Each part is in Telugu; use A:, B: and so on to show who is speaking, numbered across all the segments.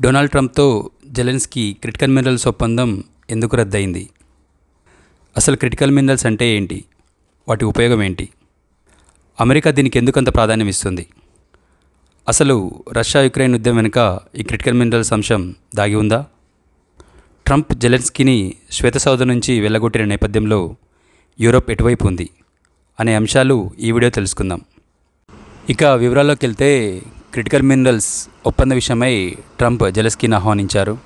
A: డొనాల్డ్ ట్రంప్తో జెలెన్స్కీ క్రిటికల్ మినరల్స్ ఒప్పందం ఎందుకు రద్దయింది? అసలు క్రిటికల్ మినరల్స్ అంటే ఏంటి? వాటి ఉపయోగం ఏంటి? అమెరికా దీనికి ఎందుకంత ప్రాధాన్యం ఇస్తుంది? అసలు రష్యా యుక్రెయిన్ యుద్ధం వెనుక ఈ క్రిటికల్ మినరల్స్ అంశం దాగి ఉందా? ట్రంప్ జెలెన్స్కీని శ్వేతసౌధ నుంచి వెళ్ళగొట్టిన నేపథ్యంలో యూరోప్ ఎటువైపు ఉంది? అనే అంశాలు ఈ వీడియో తెలుసుకుందాం. ఇక వివరాల్లోకి వెళ్తే క్రిటికల్ మినరల్స్ ఒప్పంద విషయమై ట్రంప్ జెలెస్కీని ఆహ్వానించారు.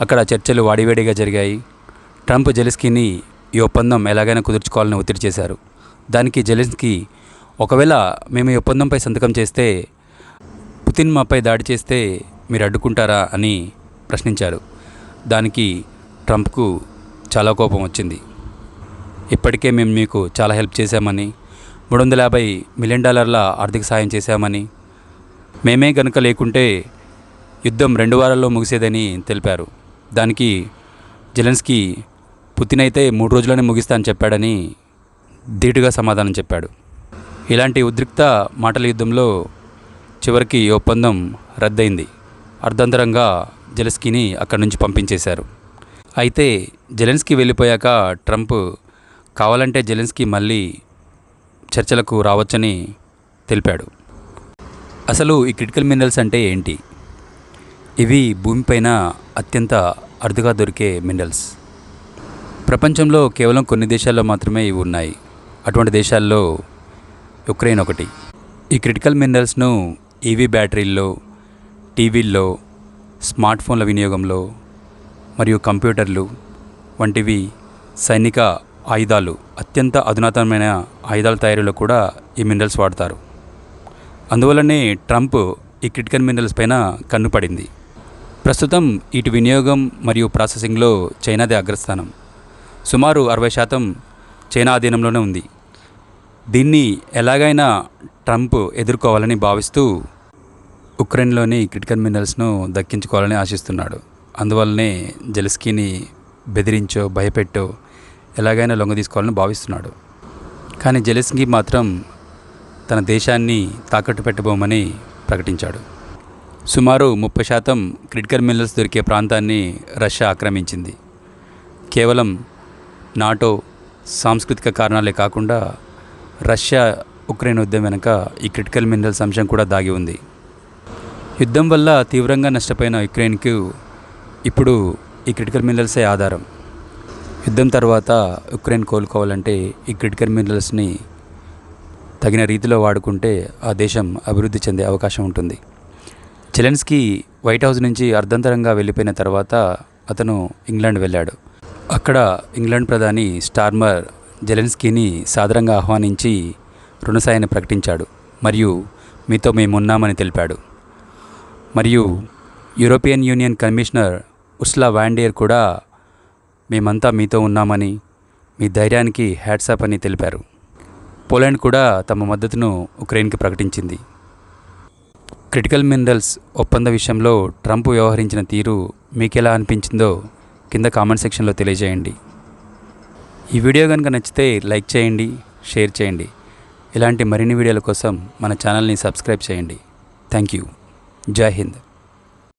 A: అక్కడ చర్చలు వాడివేడిగా జరిగాయి. ట్రంప్ జెలెస్కీని ఈ ఒప్పందం ఎలాగైనా కుదుర్చుకోవాలని ఒత్తిడి చేశారు. దానికి జెలెన్స్కీ ఒకవేళ మేము ఈ ఒప్పందంపై సంతకం చేస్తే పుతిన్ మాపై దాడి చేస్తే మీరు అడ్డుకుంటారా అని ప్రశ్నించారు. దానికి ట్రంప్కు చాలా కోపం వచ్చింది. ఇప్పటికే మేము మీకు చాలా హెల్ప్ చేశామని మూడు వందల యాభై మిలియన్ డాలర్ల ఆర్థిక సాయం చేశామని. మేమే గనుక లేకుంటే యుద్ధం రెండు వారాల్లో ముగిసేదని తెలిపారు. దానికి జెలెన్స్కీ పుతిన్ అయితే మూడు రోజుల్లోనే ముగిస్తా అని చెప్పాడని ధీటుగా సమాధానం చెప్పాడు. ఇలాంటి ఉద్రిక్త మాటల యుద్ధంలో చివరికి ఒప్పందం రద్దయింది. అర్ధంతరంగా జెలెన్స్కీని అక్కడి నుంచి పంపించేశారు. అయితే జెలెన్స్కీ వెళ్ళిపోయాక ట్రంప్ కావాలంటే జెలెన్స్కీ మళ్ళీ చర్చలకు రావచ్చని తెలిపాడు. అసలు ఈ క్రిటికల్ మినరల్స్ అంటే ఏంటి? ఇవి భూమిపైన అత్యంత అరుదుగా దొరికే మినరల్స్. ప్రపంచంలో కేవలం కొన్ని దేశాల్లో మాత్రమే ఇవి ఉన్నాయి. అటువంటి దేశాల్లో యుక్రెయిన్ ఒకటి. ఈ క్రిటికల్ మినరల్స్ను ఈవీ బ్యాటరీల్లో టీవీల్లో స్మార్ట్ ఫోన్ల వినియోగంలో మరియు కంప్యూటర్లు వంటివి సైనిక ఆయుధాలు అత్యంత అధునాతనమైన ఆయుధాల తయారీలో కూడా ఈ మినరల్స్ వాడతారు. అందువల్లనే ట్రంప్ ఈ క్రిటికల్ మినరల్స్ పైన కన్ను పడింది. ప్రస్తుతం వీటి వినియోగం మరియు ప్రాసెసింగ్లో చైనాదే అగ్రస్థానం. సుమారు అరవై శాతం చైనా అధీనంలోనే ఉంది. దీన్ని ఎలాగైనా ట్రంప్ ఎదుర్కోవాలని భావిస్తూ ఉక్రెయిన్లోని క్రిటికల్ మినరల్స్ను దక్కించుకోవాలని ఆశిస్తున్నాడు. అందువల్లనే జెలెస్కీని బెదిరించో భయపెట్టో ఎలాగైనా లొంగ తీసుకోవాలని భావిస్తున్నాడు. కానీ జలసింగి మాత్రం తన దేశాన్ని తాకట్టు పెట్టబోమని ప్రకటించాడు. సుమారు ముప్పై శాతం క్రిటికల్ మినరల్స్ దొరికే ప్రాంతాన్ని రష్యా ఆక్రమించింది. కేవలం నాటో సాంస్కృతిక కారణాలే కాకుండా రష్యా ఉక్రెయిన్ యుద్ధం వెనుక ఈ క్రిటికల్ మినరల్స్ అంశం కూడా దాగి ఉంది. యుద్ధం వల్ల తీవ్రంగా నష్టపోయిన యుక్రెయిన్కు ఇప్పుడు ఈ క్రిటికల్ మినరల్సే ఆధారం. యుద్ధం తర్వాత ఉక్రెయిన్ కోలుకోవాలంటే ఈ క్రిటికల్ మినరల్స్ని తగిన రీతిలో వాడుకుంటే ఆ దేశం అభివృద్ధి చెందే అవకాశం ఉంటుంది. చెలెన్స్కి వైట్ హౌస్ నుంచి అర్ధంతరంగా వెళ్ళిపోయిన తర్వాత అతను ఇంగ్లాండ్ వెళ్ళాడు. అక్కడ ఇంగ్లాండ్ ప్రధాని స్టార్మర్ జెలెన్స్కీని సాదరంగా ఆహ్వానించి రుణసాయాన్ని ప్రకటించాడు మరియు మీతో మేమున్నామని తెలిపాడు. మరియు European Union commissioner Ursula von der కూడా మేమంతా మీతో ఉన్నామని మీ ధైర్యానికి హ్యాట్సాప్ అని తెలిపారు. పోలాండ్ కూడా తమ మద్దతును ఉక్రెయిన్కి ప్రకటించింది. క్రిటికల్ మినరల్స్ ఒప్పంద విషయంలో ట్రంప్ వ్యవహరించిన తీరు మీకెలా అనిపించిందో కింద కామెంట్ సెక్షన్లో తెలియజేయండి. ఈ వీడియో కనుక నచ్చితే లైక్ చేయండి షేర్ చేయండి. ఇలాంటి మరిన్ని వీడియోల కోసం మన ఛానల్ని సబ్స్క్రైబ్ చేయండి. థ్యాంక్ యూ జై హింద్.